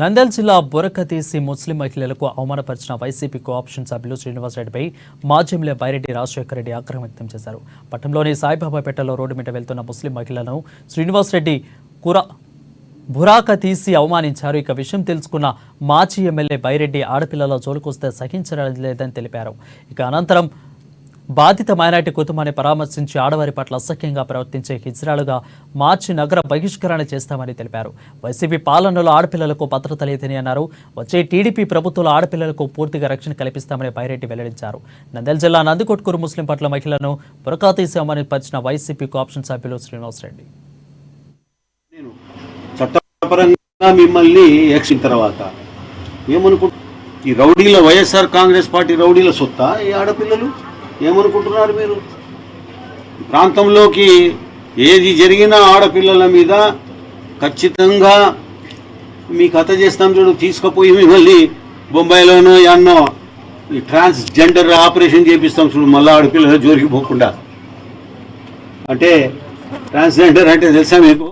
నంద్యాల జిల్లా బొరక తీసి ముస్లిం మహిళలకు అవమానపరిచిన వైసీపీ కోఆప్షన్ సభ్యులు శ్రీనివాసరెడ్డిపై మాజీ ఎమ్మెల్యే బైరెడ్డి రాజశేఖర రెడ్డి ఆగ్రహం వ్యక్తం చేశారు. పట్టణంలోని సాయిబాబాపేటలో రోడ్డు మీద వెళ్తున్న ముస్లిం మహిళలను శ్రీనివాసరెడ్డి కుర బురాక తీసి అవమానించారు. ఇక విషయం తెలుసుకున్న మాజీ ఎమ్మెల్యే బైరెడ్డి ఆడపిల్లల జోలికొస్తే సహించడం లేదని తెలిపారు. ఇక అనంతరం బాధిత మైనార్టీ కుటుంబాన్ని పరామర్శించి ఆడవారి పట్ల అసఖ్యంగా ప్రవర్తించే హిజ్రాలుగా మార్చి నగర బహిష్కరణ చేస్తామని తెలిపారు. వైసీపీ పాలనలో ఆడపిల్లలకు భద్రత లేదని అన్నారు. వచ్చే టీడీపీ ప్రభుత్వంలో ఆడపిల్లలకు పూర్తిగా రక్షణ కల్పిస్తామని బైరెడ్డి వెల్లడించారు. నంద్యాల జిల్లా నందికొట్కూరు ముస్లిం పట్ల మహిళలను బురకా తీసామని పరిచిన వైసీపీ కాప్షన్ సభ్యులు శ్రీనివాసరెడ్డి రెడ్డి. చట్టపరంగా మిమ్మల్ని ఎక్సిన తర్వాత ఈ రౌడీల వైఎస్ఆర్ కాంగ్రెస్ పార్టీ రౌడీల సొత్తా ఈ ఆడపిల్లలు? ఏమనుకుంటున్నారు మీరు? ప్రాంతంలోకి ఏది జరిగినా ఆడపిల్లల మీద ఖచ్చితంగా మీ కథ చేస్తాం చూడు తీసుకుపోయి మిమ్మల్ని బొంబాయిలోనో ఎన్నో ఈ ట్రాన్స్జెండర్ ఆపరేషన్ చేపిస్తాం చూడు మళ్ళీ ఆడపిల్లల జోలికి పోకుండా. అంటే ట్రాన్స్జెండర్ అంటే తెలుసా మీకు?